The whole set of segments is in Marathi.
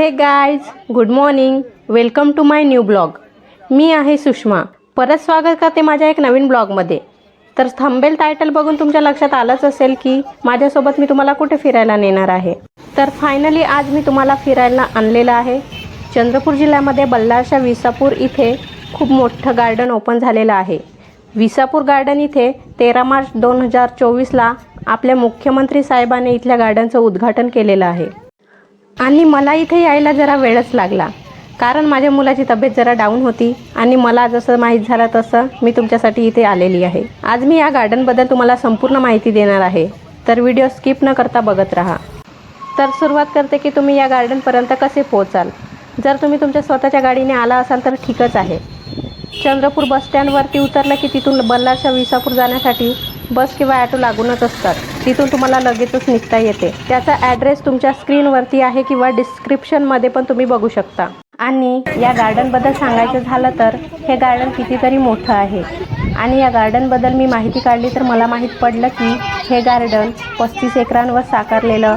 Hey guys good morning welcome to my new blog मी आहे सुषमा. परत स्वागत करते माझ्या एक नवीन ब्लॉगमध्ये तर थंबेल टायटल बघून तुमच्या लक्षात आलंच असेल की माझ्यासोबत मी तुम्हाला कुठे फिरायला नेणार आहे. तर फायनली आज मी तुम्हाला फिरायला आणलेलं आहे. चंद्रपूर जिल्ह्यामध्ये बल्लारशा विसापूर इथे खूप मोठं गार्डन ओपन झालेलं आहे. विसापूर गार्डन इथे तेरा मार्च दोन हजार चोवीसला आपल्या मुख्यमंत्री साहेबांनी इथल्या गार्डनचं उद्घाटन केलेलं आहे. आणि मला इथे यायला जरा वेळच लागला. कारण माझ्या मुलाची तब्येत जरा डाऊन होती आणि मला जसं माहीत झालं तसं मी तुमच्यासाठी इथे आलेली आहे. आज मी या गार्डनबद्दल तुम्हाला संपूर्ण माहिती देणार आहे. तर व्हिडिओ स्किप न करता बघत राहा. तर सुरुवात करते की तुम्ही या गार्डनपर्यंत कसे पोहोचाल? जर तुम्ही तुमच्या स्वतःच्या गाडीने आला असाल तर ठीकच आहे. चंद्रपूर बसस्टँडवरती उतरलं की तिथून बल्लारच्या विसापूर जाण्यासाठी बस किंवा ॲटो लागूनच असतात. तिथून तुम्हाला लगेचच निघता येते. त्याचा ॲड्रेस तुमच्या स्क्रीनवरती आहे किंवा डिस्क्रिप्शनमध्ये पण तुम्ही बघू शकता. आणि या गार्डनबद्दल सांगायचं झालं तर हे गार्डन कितीतरी मोठं आहे. आणि या गार्डनबद्दल मी माहिती काढली तर मला माहीत पडलं की हे गार्डन पस्तीस एकरांवर साकारलेलं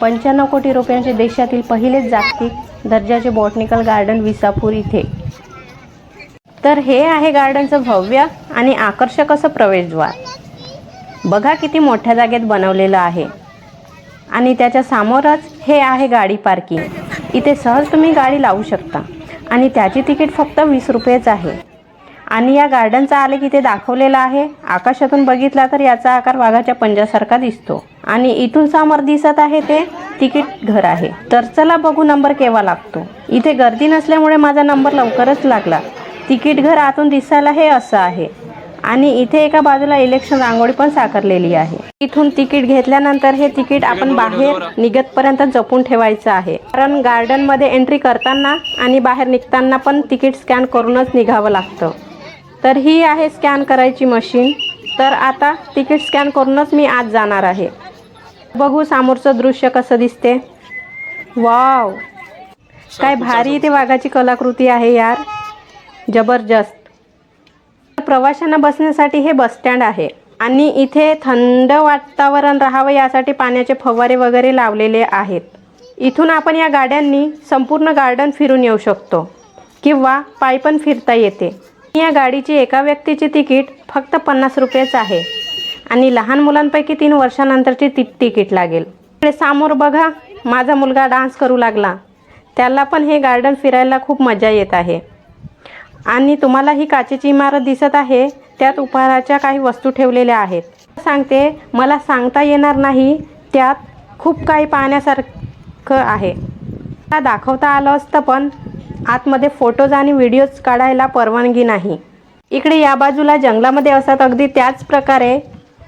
पंच्याण्णव कोटी रुपयांचे देशातील पहिलेच जागतिक दर्जाचे बॉटनिकल गार्डन विसापूर इथे. तर हे आहे गार्डनचं भव्य आणि आकर्षक असं प्रवेशद्वार. बघा किती मोठ्या जागेत बनवलेलं आहे. आणि त्याच्या समोरच हे आहे गाडी पार्किंग. इथे सहज तुम्ही गाडी लावू शकता. आणि त्याची तिकीट फक्त वीस रुपयेच आहे. आणि या गार्डनचा आले की ते दाखवलेलं आहे. आकाशातून बघितला तर याचा आकार वाघाच्या पंजासारखा दिसतो. आणि इथून समोर दिसत आहे ते तिकीट घर आहे. तर चला बघू नंबर केव्हा लागतो. इथे गर्दी नसल्यामुळे माझा नंबर लवकरच लागला. तिकीट घर आतून दिसायला हे असं आहे. आणि इथे एका बाजूला इलेक्शन रांगोळी पण साकारलेली आहे. इथून तिकीट घेतल्यानंतर हे तिकीट आपण बाहेर निघतपर्यंत जपून ठेवायचं आहे. कारण गार्डनमध्ये एंट्री करताना आणि बाहेर निघताना पण तिकीट स्कॅन करूनच निघावं लागतं. तर ही आहे स्कॅन करायची मशीन तर आता तिकीट स्कॅन करूनच मी आज जाणार आहे. बघू समोरचं दृश्य कसं दिसते. वाव काय भारी इथे वाघाची कलाकृती आहे यार. जबरदस्त. प्रवाशांना बसण्यासाठी हे बसस्टँड आहे. आणि इथे थंड वातावरण राहावं यासाठी पाण्याचे फवारे वगैरे लावलेले आहेत. इथून आपण या गाड्यांनी संपूर्ण गार्डन फिरून येऊ शकतो. किंवा पाय पण फिरता येते. या गाडीची एका व्यक्तीची तिकीट फक्त पन्नास रुपयेच आहे. आणि लहान मुलांपैकी तीन वर्षानंतरची ती तिकीट लागेल. इकडे समोर बघा माझा मुलगा डान्स करू लागला. त्याला पण हे गार्डन फिरायला खूप मजा येत आहे. आणि तुम्हाला ही काचेची इमारत दिसत आहे त्यात उपहाराच्या काही वस्तू ठेवलेल्या आहेत. सांगते मला सांगता येणार नाही त्यात खूप काही पाहण्यासारखं आहे. दाखवता आलं असतं पण आतमध्ये फोटोज आणि व्हिडिओज काढायला परवानगी नाही. इकडे या बाजूला जंगलामध्ये असतात अगदी त्याच प्रकारे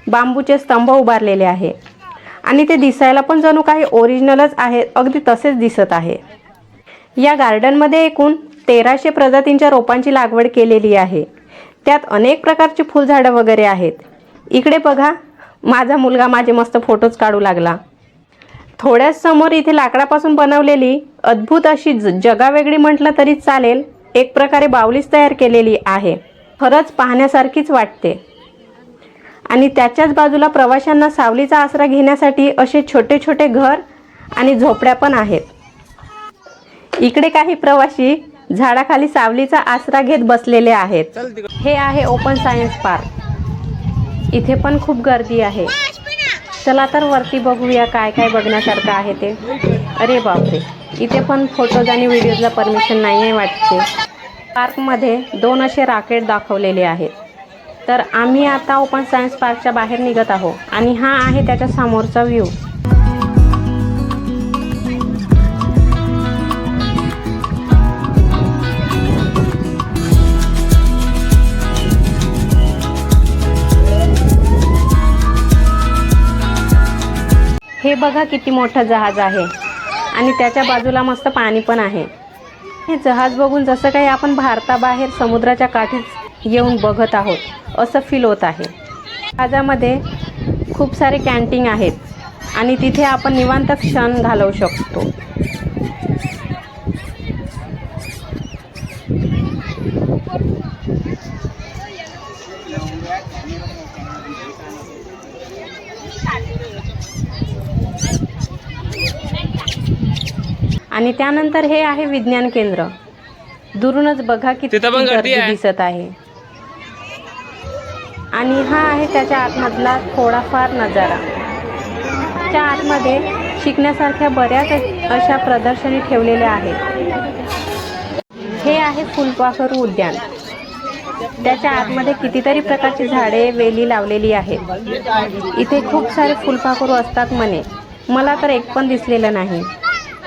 बांबूचे स्तंभ उभारलेले आहे. आणि ते दिसायला पण जणू काही ओरिजिनलच आहे अगदी तसेच दिसत आहे. या गार्डनमध्ये एकूण तेराशे प्रजातींच्या रोपांची लागवड केलेली आहे. त्यात अनेक प्रकारची फुलझाडं वगैरे आहेत. इकडे बघा माझा मुलगा माझे मस्त फोटोज काढू लागला. थोड्याच समोर इथे लाकडापासून बनवलेली अद्भुत अशी ज जगावेगळी म्हटलं तरी चालेल एक प्रकारे बावलीच तयार केलेली आहे. खरंच पाहण्यासारखीच वाटते. आणि त्याच्याच बाजूला प्रवाशांना सावलीचा आसरा घेण्यासाठी असे छोटे छोटे घर आणि झोपड्या पण आहेत. इकडे काही प्रवासी झाडाखाली सावलीचा आसरा घेत बसलेले आहेत. हे आहे ओपन सायन्स पार्क. इथे पण खूप गर्दी आहे. चला तर वरती बघूया काय काय बघण्यासारखं आहे ते. अरे बापरे. इथे पण फोटोज आणि व्हिडिओजला परमिशन नाही आहे वाटते. पार्कमध्ये दोन असे राकेट दाखवलेले आहेत. तर आम्ही आता ओपन सायन्स पार्कच्या बाहेर निघत आहोत. आणि हा आहे त्याच्या समोरचा व्ह्यू बघा किती मोठं जहाज आहे. आणि त्याच्या बाजूला मस्त पाणी पण आहे. हे जहाज बघून जसं काही आपण भारताबाहेर समुद्राच्या काठीच येऊन बघत आहोत असं फील होत आहे. जहाजामध्ये खूप सारे कॅन्टीन आहेत आणि तिथे आपण निवांत क्षण घालवू शकतो. आणि त्यानंतर हे आहे विज्ञान केंद्र. दुरूनच बघा किती तिथं पण गर्दी गर्दी आहे. दिसत आहे. आणि हा आहे त्याच्या आतमधला थोडाफार नजारा. त्या आतमध्ये शिकण्यासारख्या बऱ्याच अशा प्रदर्शनी ठेवलेल्या आहेत. हे आहे फुलपाखरू उद्यान. त्याच्या आतमध्ये कितीतरी प्रकारची झाडे वेली लावलेली आहेत. इथे खूप सारे फुलपाखरू असतात म्हणे. मला तर एक पण दिसलेलं नाही.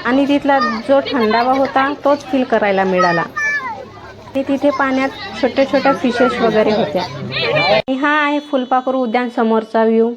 आणि तिथला जो थंडावा होता तोच फील करायला मिळाला. आणि तिथे पाण्यात छोट्या छोट्या फिशेस वगैरे होत्या. आणि हा आहे फुलपाखरू उद्यान समोरचा व्ह्यू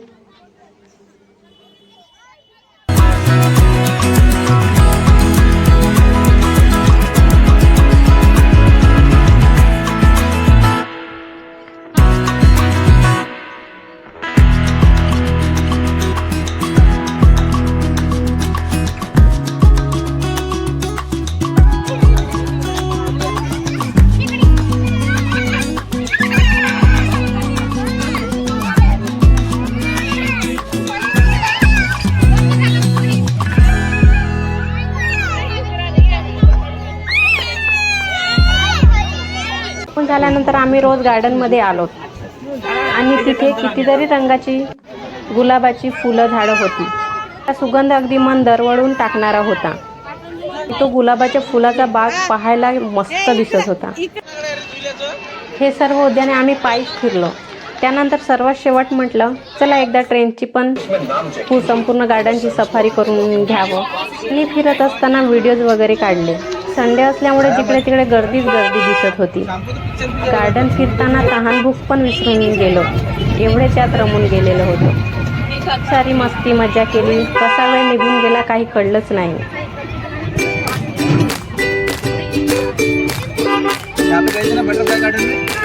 झाल्यानंतर आम्ही रोज गार्डनमध्ये आलो. आणि तिथे कितीतरी रंगाची गुलाबाची फुलं झाडं होती. त्या सुगंध अगदी मन दरवळून टाकणारा होता. तो गुलाबाच्या फुलाचा बाग पाहायला मस्त दिसत होता. हे सर्व उद्याने आम्ही पायीच फिरलो. त्यानंतर सर्वात शेवट म्हटलं चला एकदा ट्रेनची पण संपूर्ण गार्डनची सफारी करून घ्यावं. मी फिरत असताना व्हिडिओज वगैरे काढले. संडे असल्यामुळे जिकडे तिकडे गर्दीच गर्दी दिसत होती. गार्डन फिरताना तहानभूक पण विसरून गेलो. एवढे त्यात रमून गेलेलो होतो. खूप सारी मस्ती मजा केली. कसा वेळ निघून गेला काही कळलंच नाही. गार्डन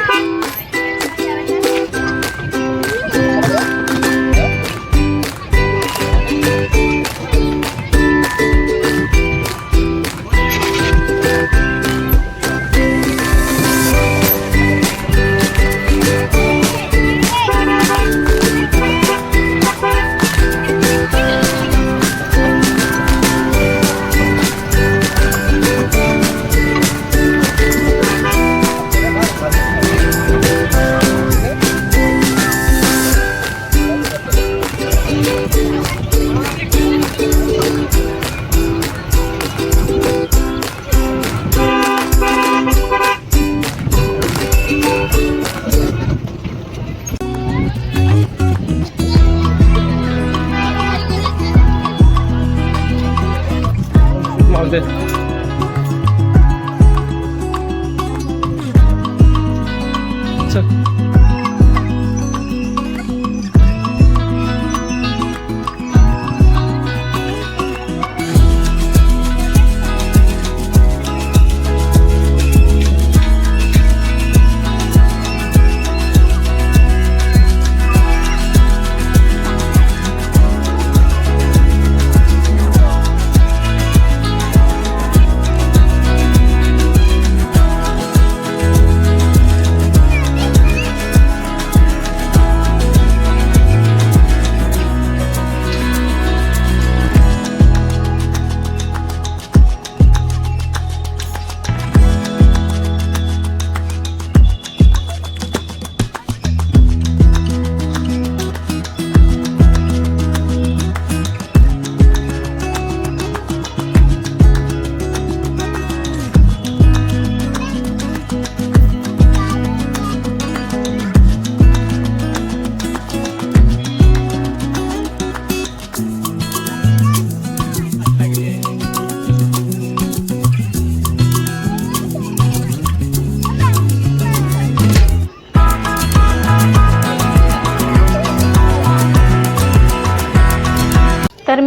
में तर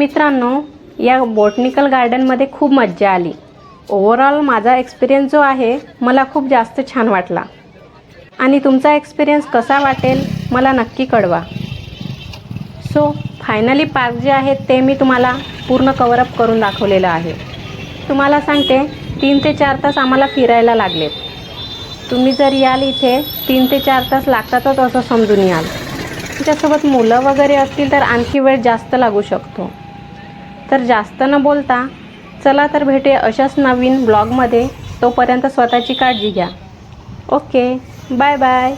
मित्रांनो या बॉटनिकल गार्डनमध्ये खूप मज्जा आली. ओव्हरऑल माझा एक्सपिरियन्स जो आहे मला खूप जास्त छान वाटला. आणि तुमचा एक्सपिरियन्स कसा वाटेल मला नक्की कळवा. सो फायनली पार्क जे आहे ते मी तुम्हाला पूर्ण कवरअप करून दाखवलेलं आहे. तुम्हाला सांगते तीन ते चार तास आम्हाला फिरायला लागलेत तुम्ही जर याल इथे तीन ते चार तास लागतातच असं समजून याल. त्याच्यासोबत मुलं वगैरे असतील तर आणखी वेळ जास्त लागू शकतो. तर जास्त न बोलता चला तर भेटे अशाच नवीन ब्लॉगमध्ये. तोपर्यंत स्वतःची काळजी घ्या. Okay bye bye.